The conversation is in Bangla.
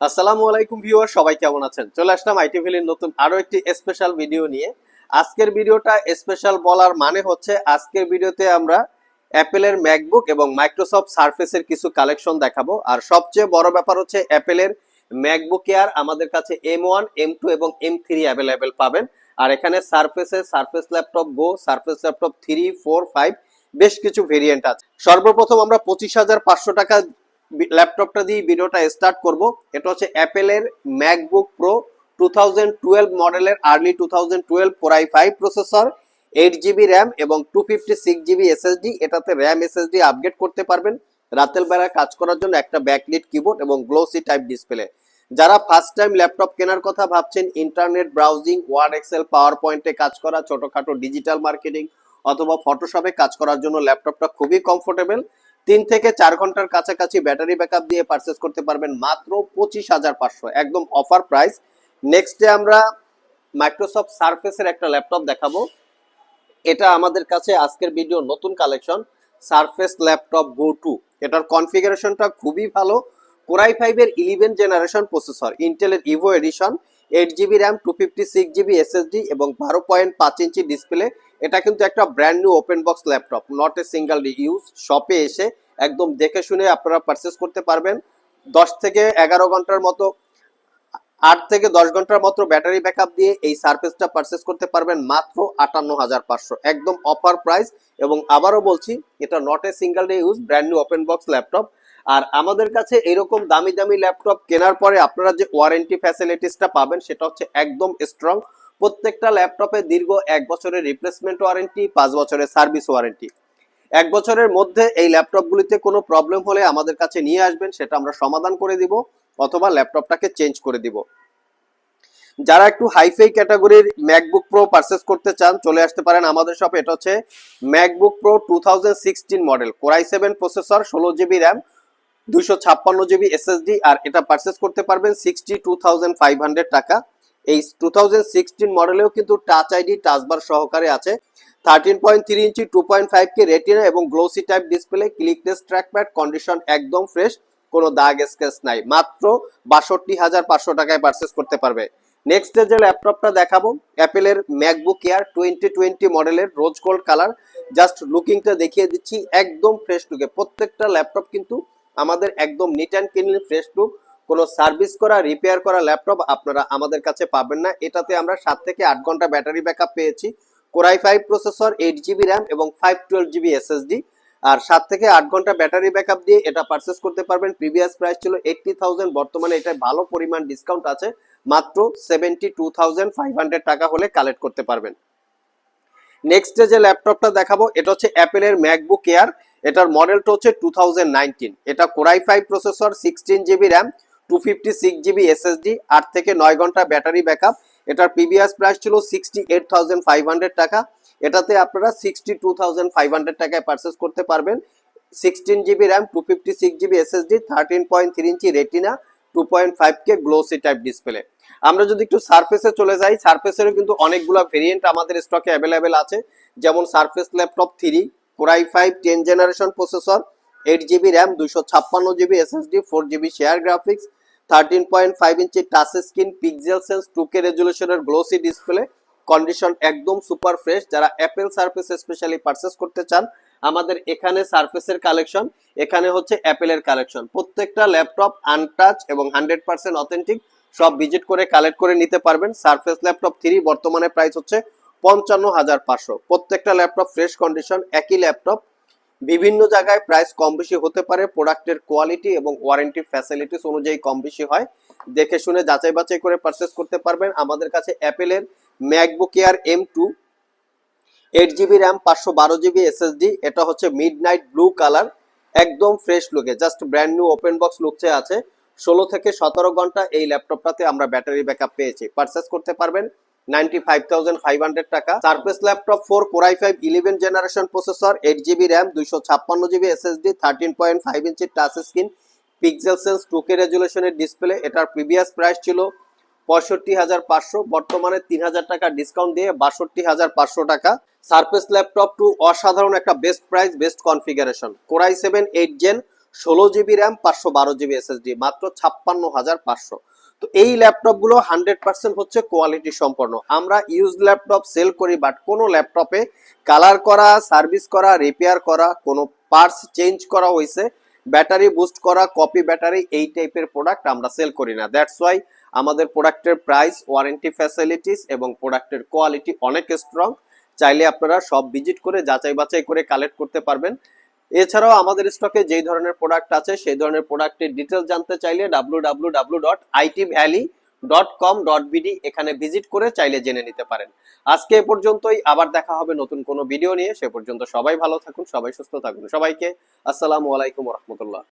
আসসালামু আলাইকুম ভিউয়ার, সবাই কেমন আছেন? চলে আসলাম আইটি ভ্যালির নতুন আরও একটি স্পেশাল ভিডিও নিয়ে। আজকের ভিডিওটা স্পেশাল বলার মানে হচ্ছে, আজকের ভিডিওতে আমরা অ্যাপেলের ম্যাকবুক এবং মাইক্রোসফট সার্ফেসের কিছু কালেকশন দেখাবো। আর সবচেয়ে বড় ব্যাপার হচ্ছে, অ্যাপেলের ম্যাকবুক এয়ার আমাদের কাছে এম ওয়ান এম টু এবং এম থ্রি অ্যাভেলেবেল পাবেন। আর এখানে সার্ফেসের Surface laptop Go Surface laptop three four five বেশ কিছু ভেরিয়েন্ট আছে। সর্বপ্রথম আমরা পঁচিশ হাজার পাঁচশো টাকা ল্যাপটপটা দিয়ে ভিডিওটা স্টার্ট করব। এটা হচ্ছে অ্যাপেলের MacBook Pro two thousand twelve মডেলের early two thousand twelve core i five processor eight GB RAM এবং two fifty six GB SSD এটাতে র্যাম এসএসডি আপগ্রেড করতে পারবেন। রাতের বেলায় কাজ করার জন্য একটা ব্যাকলিট কিবোর্ড এবং গ্লোসি টাইপ ডিসপ্লে যারা ফার্স্ট টাইম ল্যাপটপ কেনার কথা ভাবছেন internet browsing Word Excel power পয়েন্টে কাজ করা, ছোটখাটো ডিজিটাল মার্কেটিং অথবা ফটোশপে কাজ করার জন্য ল্যাপটপটা খুবই কমফোর্টেবল তিন থেকে চার ঘণ্টার কাছাকাছি ব্যাটারি ব্যাকআপ দিয়ে পারচেস করতে পারবেন মাত্র পঁচিশ হাজার পাঁচশো। একদম অফার প্রাইস নেক্সটে আমরা মাইক্রোসফট সার্ফেসের একটা ল্যাপটপ দেখাবো। এটা আমাদের কাছে আজকের ভিডিও নতুন collection Surface laptop Go two এটার কনফিগারেশনটা খুবই ভালো। কোরাই ফাইভের ইলেভেন জেনারেশন প্রসেসর ইন্টেলের Evo edition eight GB RAM two fifty six GB SSD এবং বারো পয়েন্ট পাঁচ ইঞ্চি ডিসপ্লে এটা কিন্তু একটা brand new open box laptop not a single use শপে এসে একদম দেখে শুনে আপনারা পারচেস করতে পারবেন। দশ থেকে এগারো ঘণ্টার মতো, আট থেকে দশ ঘণ্টার মতো ব্যাটারি ব্যাকআপ দিয়ে এই সার্ফেসটা পারচেস করতে পারবেন মাত্র আটান্ন হাজার পাঁচশো। একদম অফার প্রাইস এবং আবারও বলছি, এটা not a single day use brand new open box laptop আর আমাদের কাছে এরকম দামি দামি ল্যাপটপ কেনার পরে আপনারা যে ওয়ারেন্টি ফ্যাসিলিটিসটা পাবেন, সেটা হচ্ছে একদম স্ট্রং প্রত্যেকটা ল্যাপটপে দীর্ঘ এক বছরের রিপ্লেসমেন্ট ওয়ারেন্টি পাঁচ বছরের সার্ভিস ওয়ারেন্টি এক বছরের মধ্যে এই ল্যাপটপগুলিতে কোনো প্রবলেম হলে আমাদের কাছে নিয়ে আসবেন, সেটা আমরা সমাধান করে দিব অথবা ল্যাপটপটাকে চেঞ্জ করে দিব। যারা একটু হাইফাই ক্যাটাগরির ম্যাকবুক প্রো পারচেস করতে চান, চলে আসতে পারেন আমাদের শপে এটা হচ্ছে MacBook Pro two model core i seven processor ষোলো জিবি র্যাম দুশো ছাপ্পান্ন জিবি এসএসডি আর এটা পারচেস করতে পারবেন sixty two thousand five hundred টাকা। এই টু মডেলেও কিন্তু টাচ আইডি টাচবার সহকারে আছে। Thirteen point three inch two point five K retina এবং glossy type display clickless trackpad condition একদম ফ্রেশ কোনো দাগ স্কেচ নাই। মাত্র বাষট্টি হাজার পাঁচশো টাকায় পারচেস করতে পারবে। নেক্সট যে ল্যাপটপটা দেখাবো অ্যাপেলের ম্যাকবুক এয়ার টোয়েন্টি টোয়েন্টি মডেলের রোজ গোল্ড কালার জাস্ট লুকিংটা দেখিয়ে দিচ্ছি, একদম ফ্রেশ লুকে প্রত্যেকটা ল্যাপটপ কিন্তু আমাদের একদম neat and clean fresh look কোনো সার্ভিস করা, রিপেয়ার করা ল্যাপটপ আপনারা আমাদের কাছে পাবেন না। এটাতে আমরা সাত থেকে আট ঘণ্টা ব্যাটারি ব্যাকআপ পেয়েছি। Core i five processor eight GB RAM এবং ফাইভ টুয়েলভ জিবি এসএসডি আর সাত থেকে আট ঘণ্টা ব্যাটারি ব্যাকআপ দিয়ে এটা পারচেস করতে পারবেন। প্রিভিয়াস প্রাইস ছিল এইটটি থাউজেন্ড বর্তমানে এটা ভালো পরিমাণ ডিসকাউন্ট আছে। মাত্র seventy two thousand five hundred টাকা হলে কালেক্ট করতে পারবেন। নেক্সট যে ল্যাপটপটা দেখাবো, এটা হচ্ছে অ্যাপেলের ম্যাকবুক এয়ার এটার মডেলটা হচ্ছে টু এটা core i five processor sixteen GB RAM two fifty six GB SSD আট থেকে নয় ঘণ্টা ব্যাটারি ব্যাকআপ। এটার প্রিভিয়াস প্রাইস ছিল sixty eight thousand five hundred টাকা। এটাতে আপনারা sixty two thousand five hundred টাকায় পারচেস করতে পারবেন। Sixteen GB RAM two fifty six GB SSD thirteen point three inch retina two point five K glossy type display আমরা যদি একটু সার্ফেসে চলে যাই সার্ফেসেরও কিন্তু অনেকগুলো ভেরিয়েন্ট আমাদের স্টকে অ্যাভেলেবেল আছে। যেমন Surface laptop three core i five ten generation processor eight GB RAM দুশো ছাপ্পান্ন GB SSD four GB share graphics thirteen point five inch touch screen pixel sense two K রেজুলেশনের glossy display condition একদম সুপার ফ্রেশ যারা অ্যাপেল সার্ফেস স্পেশালি পারচেস করতে চান, আমাদের এখানে সার্ফেসের কালেকশন এখানে হচ্ছে অ্যাপেলের কালেকশন প্রত্যেকটা ল্যাপটপ আনটাচ এবং হান্ড্রেড পার্সেন্ট অথেন্টিক সব ভিজিট করে কালেক্ট করে নিতে পারবেন। সার্ফেস ল্যাপটপ থ্রি বর্তমানে প্রাইস হচ্ছে পঞ্চান্ন হাজার পাঁচশো। প্রত্যেকটা ল্যাপটপ ফ্রেশ কন্ডিশন একই ল্যাপটপ বিভিন্ন জায়গায় প্রাইস কম বেশি হতে পারে প্রোডাক্টের কোয়ালিটি এবং ওয়ারেন্টি ফ্যাসিলিটিস অনুযায়ী কম বেশি হয়। দেখে শুনে যাচাই বাছাই করে পারচেস করতে পারবেন। আমাদের কাছে অ্যাপেলের MacBook Air M two eight GB RAM পাঁচশো বারো জিবি এসএসডি এটা হচ্ছে মিড নাইট ব্লু কালার একদম ফ্রেশ লুকে just brand new open box লুকছে আছে। ষোলো থেকে সতেরো ঘণ্টা এই ল্যাপটপটাতে আমরা ব্যাটারি ব্যাকআপ পেয়েছি। পারচেস করতে পারবেন। Ninety five thousand five hundred টাকা। Surface laptop four core i five eleven generation processor eight GB RAM দুইশো ছাপ্পান্ন SSD thirteen point five inch screen display এটার প্রিভিয়াস প্রাইস ছিল পঁয়ষট্টি হাজার পাঁচশো। বর্তমানে তিন হাজার টাকা ডিসকাউন্ট দিয়ে বাষট্টি হাজার পাঁচশো টাকা। ল্যাপটপ টু অসাধারণ একটা best price best configuration core i seven eight gen ষোলো জিবি র্যাম পাঁচশো বারো জিবি এসএসডি মাত্র ছাপ্পান্ন হাজার পাঁচশো। তো এই ল্যাপটপগুলো হান্ড্রেড পার্সেন্ট হচ্ছে কোয়ালিটি সম্পন্ন। আমরা ইউজ ল্যাপটপ সেল করি বাট কোনো ল্যাপটপে কালার করা সার্ভিস করা রিপেয়ার করা, কোনো পার্টস চেঞ্জ করা হয়েছে ব্যাটারি বুস্ট করা কপি ব্যাটারি এই টাইপের প্রোডাক্ট আমরা সেল করি না। দ্যাটস ওয়াই আমাদের প্রোডাক্টের প্রাইস ওয়ারেন্টি ফ্যাসিলিটিস এবং প্রোডাক্টের কোয়ালিটি অনেক স্ট্রং চাইলে আপনারা সব ভিজিট করে যাচাই বাছাই করে কালেক্ট করতে পারবেন। এছাড়াও আমাদের স্টকে যে ধরনের প্রোডাক্ট আছে, সেই ধরনের প্রোডাক্টের ডিটেল জানতে চাইলে www.itvalley.com.bd এখানে ভিজিট করে চাইলে জেনে নিতে পারেন। আজকে এ পর্যন্তই, আবার দেখা হবে নতুন কোনো ভিডিও নিয়ে। সে পর্যন্ত সবাই ভালো থাকুন, সবাই সুস্থ থাকুন। সবাইকে আসসালামু আলাইকুম রহমতুল্লাহ।